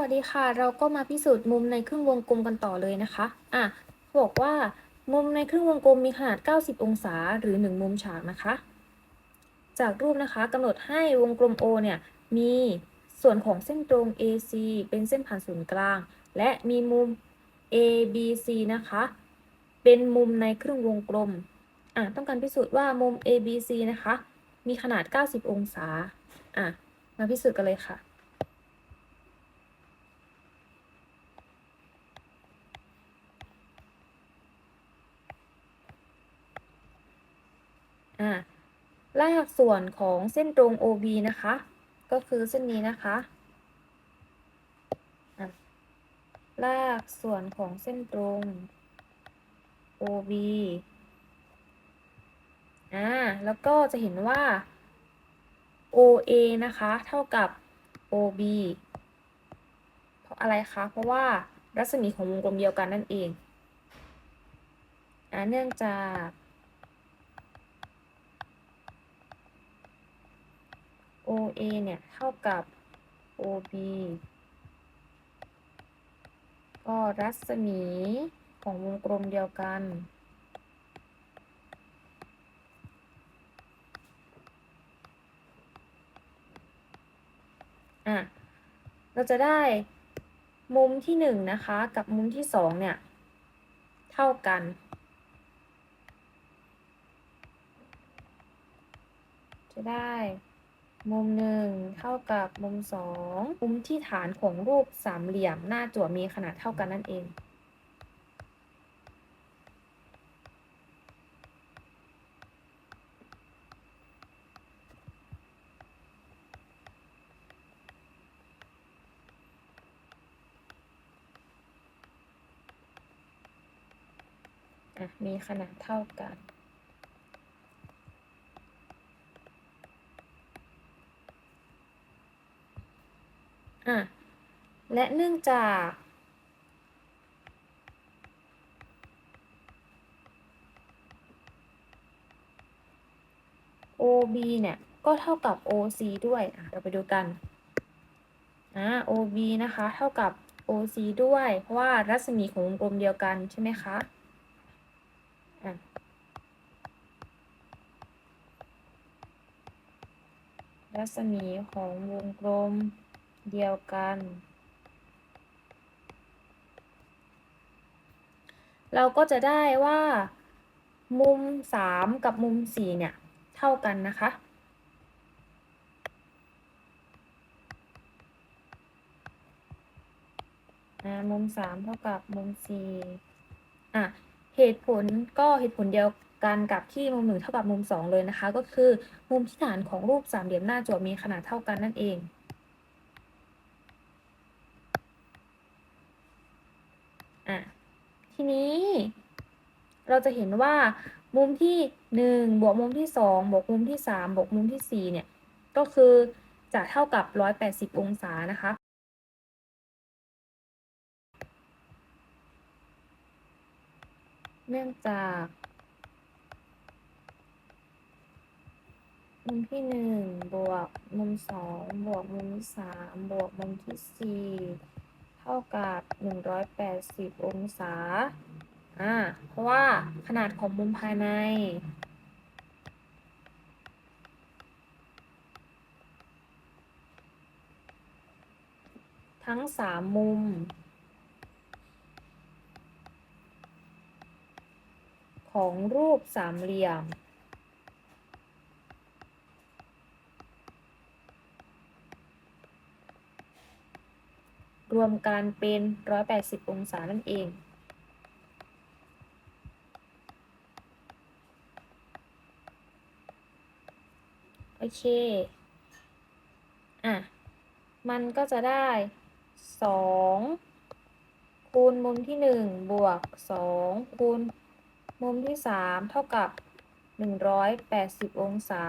วัสดีค่ะ เราก็มาพิสูจน์มุมในครึ่งวงกลมกันต่อเลยนะคะ อะ บอกว่ามุมในครึ่งวงกลมมีขนาด 90 องศาหรือ 1 มุมฉากนะคะ จากรูปนะคะกำหนดให้วงกลม O เนี่ยมีส่วนของเส้นตรง AC เป็นเส้นผ่านศูนย์กลาง และมีมุม ABC นะคะ เป็นมุมในครึ่งวงกลม อะ ต้องการพิสูจน์ว่ามุม ABC นะคะ มีขนาด 90 องศา อะ มาพิสูจน์กันเลยค่ะ อะรากส่วนของเส้นตรง OB นะคะ ก็คือเส้นนี้นะคะอะรากส่วนของเส้นตรง OB อ่า แล้วก็จะเห็นว่า OA นะคะ เท่ากับ OB เพราะอะไรคะ เพราะว่ารัศมีของวงกลมเดียวกันนั่นเอง อ่า เนื่องจาก OA เนี่ยเท่ากับ OB ก็รัศมีของวงกลมเดียวกัน อะ เราจะได้มุมที่หนึ่งนะคะ กับมุมที่สองเนี่ย เท่ากันจะได้ มุมหนึ่งเท่ากับมุมสองมุมที่ฐานของรูปสามเหลี่ยมหน้าจั่วมีขนาดเท่ากันนั่นเอง มีขนาดเท่ากัน อะและเนื่องจาก OB เนี่ยก็เท่ากับ OC ด้วยอะเราไปดูกันอ่า OB นะคะ เท่ากับ OC ด้วย เพราะว่ารัศมีของวงกลมเดียวกันใช่ไหมคะอะรัศมีของวงกลม เดียวกัน เราก็จะได้ว่ามุม 3 กับมุม 4 เนี่ย เท่ากันนะคะ มุม 3 เท่ากับมุม 4 อะ เหตุผลก็เหตุผลเดียวกันกับที่มุม 1 เท่ากับมุม 2 เลยนะคะ ก็คือมุมที่ฐานของรูปสามเหลี่ยมหน้าจั่วมีขนาดเท่ากันนั่นเอง อะทีนี้ เราจะเห็นว่ามุมที่ 1 บวกมุมที่ 2 บวกมุมที่ 3 บวกมุมที่ 4 เนี่ย ก็คือจะเท่ากับ 180 องศานะคะ เนื่องจาก มุมที่ 1 บวกมุม 2 บวกมุม 3 บวกมุมที่ 4 180 องศา อ่า เพราะว่าขนาดของมุมภายใน ทั้ง3มุม ของรูปสามเหลี่ยม รวมกันเป็น 180 องศานั่นเองโอเค อะ มันก็จะได้ 2 คูณมุมที่ 1 บวก 2 คูณมุมที่ 3 เท่ากับ 180 องศา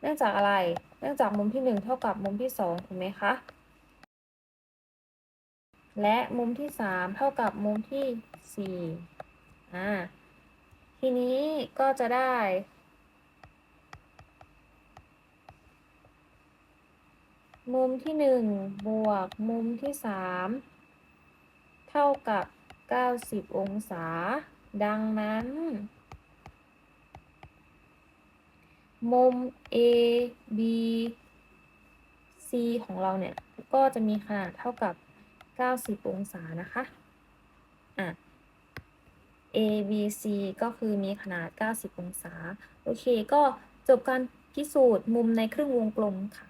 เนื่องจากอะไร เนื่องจากมุมที่ 1 เท่ากับมุมที่ 2 ถูกไหมคะ และมุมที่ 3 เท่ากับมุมที่4อ่าทีนี้ก็จะได้ มุมที่หนึ่งบวกมุมที่สามเท่ากับ 90 องศา ดังนั้น มุม A B C ของเราเนี่ย ก็จะมีขนาดเท่ากับ 90 องศานะคะอะ A B C ก็คือมีขนาด 90 องศา โอเค ก็จบการพิสูจน์มุมในครึ่งวงกลมค่ะ